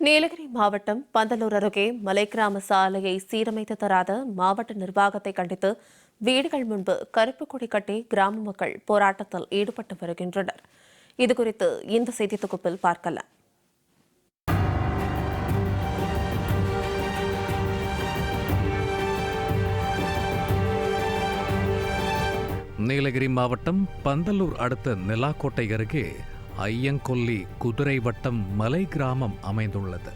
நீலகிரி மாவட்டம் பந்தலூர் அருகே மலை கிராம சாலையை சீரமைத்து தராத மாவட்ட நிர்வாகத்தை கண்டித்து வீடுகள் முன்பு கருப்பு கொடி கட்டி கிராம மக்கள் போராட்டத்தில் ஈடுபட்டு வருகின்றனர். இதுகுறித்து இந்த செய்தி தொகுப்பில் பார்க்கலாம். நீலகிரி மாவட்டம் பந்தலூர் அடுத்த நிலாக்கோட்டை அருகே ஐயங்கொல்லி குதிரை வட்டம் மலை கிராமம் அமைந்துள்ளது.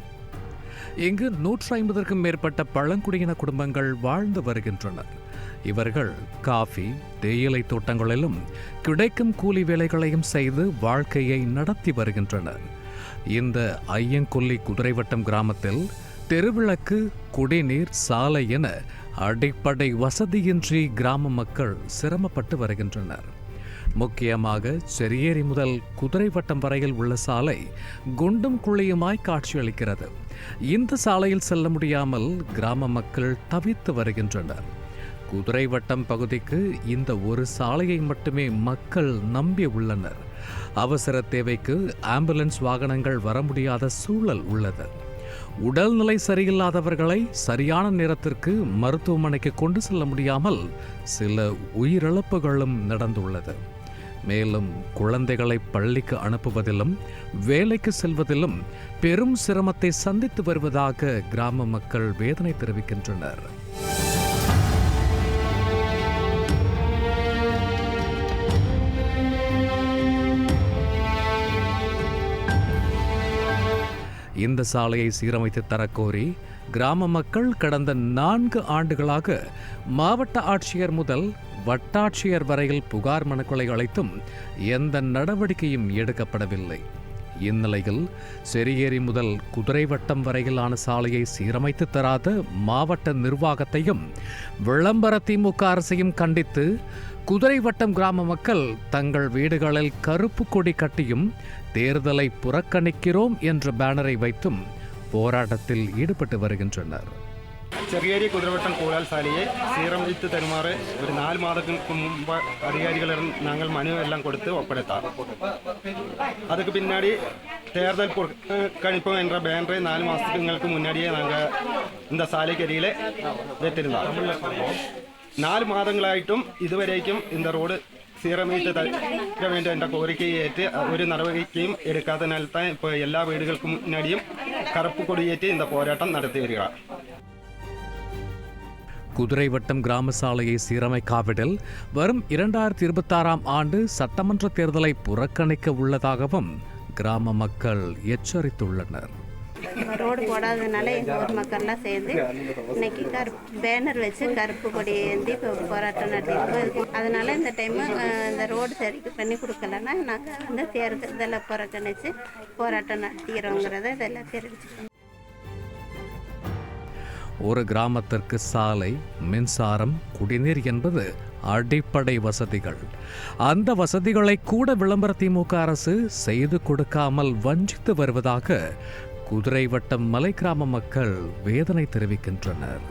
இங்கு நூற்றி ஐம்பதற்கும் மேற்பட்ட பழங்குடியின குடும்பங்கள் வாழ்ந்து வருகின்றனர். இவர்கள் காஃபி தேயிலை தோட்டங்களிலும் கிடைக்கும் கூலி வேலைகளையும் செய்து வாழ்க்கையை நடத்தி வருகின்றனர். இந்த ஐயங்கொல்லி குதிரைவட்டம் கிராமத்தில் தெருவிளக்கு குடிநீர் சாலை என அடிப்படை வசதியின்றி கிராம மக்கள் சிரமப்பட்டு வருகின்றனர். முக்கியமாக செரியேரி முதல் குதிரைவட்டம் வரையில் உள்ள சாலை குண்டும் குழியுமாய் காட்சியளிக்கிறது. இந்த சாலையில் செல்ல முடியாமல் கிராம மக்கள் தவித்து வருகின்றனர். குதிரை வட்டம் பகுதிக்கு இந்த ஒரு சாலையை மட்டுமே மக்கள் நம்பி உள்ளனர். அவசர தேவைக்கு ஆம்புலன்ஸ் வாகனங்கள் வர முடியாத சூழல் உள்ளது. உடல்நிலை சரியில்லாதவர்களை சரியான நேரத்திற்கு மருத்துவமனைக்கு கொண்டு செல்ல முடியாமல் சில உயிரிழப்புகளும் நடந்துள்ளது. மேலும் குழந்தைகளை பள்ளிக்கு அனுப்புவதிலும் வேலைக்கு செல்வதிலும் பெரும் சிரமத்தை சந்தித்து வருவதாக கிராம மக்கள் வேதனை தெரிவிக்கின்றனர். இந்த சாலையை சீரமைத்து தரக்கோரி கிராம மக்கள் கடந்த நான்கு ஆண்டுகளாக மாவட்ட ஆட்சியர் முதல் வட்டாட்சியர் வரையில் புகார் மனுக்களை அளித்தும் எந்த நடவடிக்கையும் எடுக்கப்படவில்லை. இந்நிலையில் செரியேரி முதல் குதிரை வட்டம் வரையிலான சாலையை சீரமைத்து தராத மாவட்ட நிர்வாகத்தையும் விளம்பர திமுக அரசையும் கண்டித்து குதிரை வட்டம் கிராம மக்கள் தங்கள் வீடுகளில் கருப்பு கொடி கட்டியும் தேர்தலை புறக்கணிக்கிறோம் என்ற பேனரை வைத்தும் പോരാട്ടത്തിൽ ഈടുപെട്ട് வருகின்றனர் ചെറിയേരി കുതിരവട്ടം കോലാൽ സാലിയെ സീറം വിത്ത് തെരുമാറ് ഒരു നാല് മാസങ്ങൾക്ക് മുമ്പ് അധികാരികൾ ഞങ്ങൾ മനു എല്ലാം കൊടുത്ത് ഒപ്പെടുത്താം അതക്ക് പിന്നാടി തേർതൽ കണിപ്പം എന്ന ബാനറെ നാല് മാസങ്ങൾക്ക് മുന്നാടിയെ ഞങ്ങൾ എന്താ സാലിക്കരിയിലെ വെത്തിരുന്ന നാല് മാസങ്ങളായിട്ടും ഇതുവരേക്കും ഇന്ന റോഡ് സീറമീറ്റ് വേണ്ടി എന്റെ കോരിക്കയേറ്റ് ഒരു നടപടിക്കയും എടുക്കാത്തതിനാൽ തന്നെ ഇപ്പോൾ എല്ലാ വീടുകൾക്കും മുന്നാടിയും வீடுகளுக்கு முன்னாடியும் கருப்பு கொடியேற்றி இந்த போராட்டம் நடத்தி வருகிறார் குதிரைவட்டம் கிராம சாலையை சீரமைக்காவிடில் வரும் இரண்டாயிரத்தி இருபத்தாறாம் ஆண்டு சட்டமன்ற தேர்தலை புறக்கணிக்க உள்ளதாகவும் கிராம மக்கள் எச்சரித்துள்ளனர் ரோடு போடாததுனால எங்கள் ஊர் மக்கள்லாம் சேர்ந்து இன்னைக்கு கருப்பு பேனர் வச்சு கருப்பு கொடி ஏந்தி இப்போ போராட்டம் நடத்திருக்கோம் அதனால இந்த டைமு இந்த ரோடு சரிக்கு பண்ணி கொடுக்கலன்னா நாங்கள் வந்து தேர்தலில் புறக்கணிச்சு போராட்டம் நடத்திக்கிறோங்கிறத இதெல்லாம் தெரிவிச்சுக்கோங்க ஒரு கிராமத்திற்கு சாலை மின்சாரம் குடிநீர் என்பது அடிப்படை வசதிகள். அந்த வசதிகளை கூட விளம்பர திமுக அரசு செய்து கொடுக்காமல் வஞ்சித்து வருவதாக குதிரை வட்டம் மலை கிராம மக்கள் வேதனை தெரிவிக்கின்றனர்.